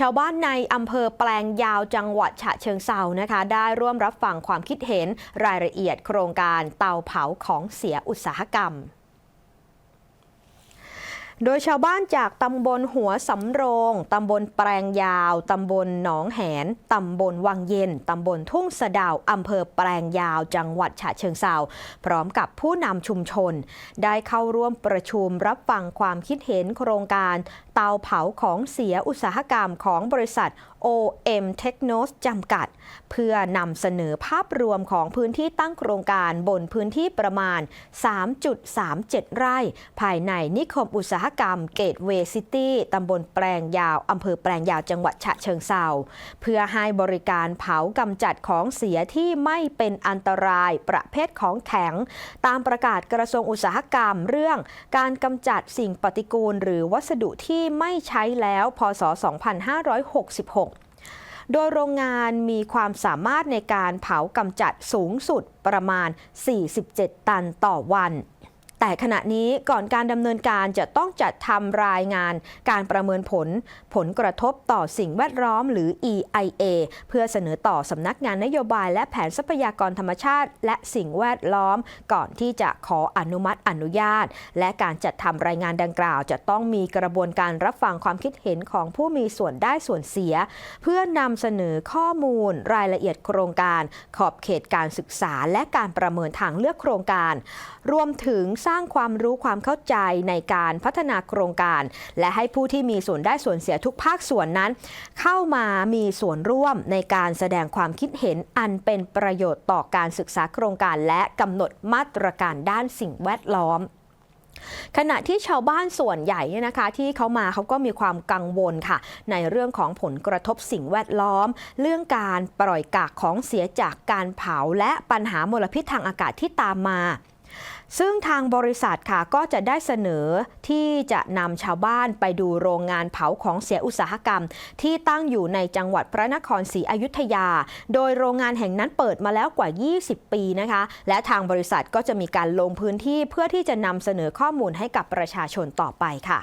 ชาวบ้านในอำเภอแปลงยาวจังหวัดฉะเชิงเซานะคะ ได้ร่วมรับฟังความคิดเห็นรายละเอียดโครงการเตาเผาของเสียอุตสาหกรรม โดยชาวบ้านจากตำบลหัวสำโรง ตำบลแปลงยาว ตำบลหนองแหน ตำบลวังเย็น ตำบลทุ่งสะดาว อำเภอแปลงยาว จังหวัดฉะเชิงเซาพร้อมกับผู้นำชุมชน ได้เข้าร่วมประชุมรับฟังความคิดเห็นโครงการเตาเผาของเสียอุตสาหกรรมของบริษัท OM Technos จำกัด เพื่อนำเสนอภาพรวมของพื้นที่ตั้งโครงการบนพื้นที่ประมาณ 3.37 ไร่ ภายในนิคมอุตสาหกรรมเกตเวย์ซิตี้ตำบลแปลงยาว อำเภอแปลงยาวจังหวัดฉะเชิงเซาเพื่อให้บริการเผากำจัดของเสียที่ไม่เป็นอันตรายประเภทของแข็ง ตามประกาศกระทรวงอุตสาหกรรมเรื่องการกำจัดสิ่งปฏิกูล หรือวัสดุที่ไม่ใช้แล้ว พศ 2566โดยโรงงานมีความสามารถในการเผากำจัดสูงสุดประมาณ 47 ตันต่อวัน แต่ขณะนี้ก่อนการดำเนินการจะต้องจัดทำรายงาน การประเมินผล ผลกระทบต่อสิ่งแวดล้อมหรือ EIA เพื่อเสนอต่อสำนักงานนโยบายและแผนทรัพยากรธรรมชาติ และสิ่งแวดล้อม ก่อนที่จะขออนุมัติอนุญาต และการจัดทำรายงานดังกล่าว จะต้องมีกระบวนการรับฟังความคิดเห็นของผู้มีส่วนได้ส่วนเสีย เพื่อนำเสนอข้อมูล รายละเอียดโครงการ ขอบเขตการศึกษา และการประเมินทางเลือกโครงการ รวมถึงสร้างางความรู้ความเข้าใจในการพัฒนาโครงการ และให้ผู้ที่มีส่วนได้ส่วนเสียทุกภาคส่วนนั้น เข้ามามีส่วนร่วมในการแสดงความคิดเห็นอันเป็นประโยชน์ต่อการศึกษาโครงการและกำหนดมาตรการด้านสิ่งแวดล้อมขณะที่ชาวบ้านส่วนใหญ่เนี่ยนะคะที่เขามาเขาก็มีความกังวลค่ะ ในเรื่องของผลกระทบสิ่งแวดล้อม เรื่องการปล่อยกากของเสียจากการเผาและปัญหามลพิษทางอากาศที่ตามมา ซึ่งทางบริษัทค่ะก็จะได้เสนอที่จะนำชาวบ้านไปดูโรงงานเผาของเสียอุตสาหกรรม ที่ตั้งอยู่ในจังหวัดพระนครศรีอยุธยา โดยโรงงานแห่งนั้นเปิดมาแล้วกว่า 20 ปีนะคะ และทางบริษัทก็จะมีการลงพื้นที่เพื่อที่จะนำเสนอข้อมูลให้กับประชาชนต่อไปค่ะ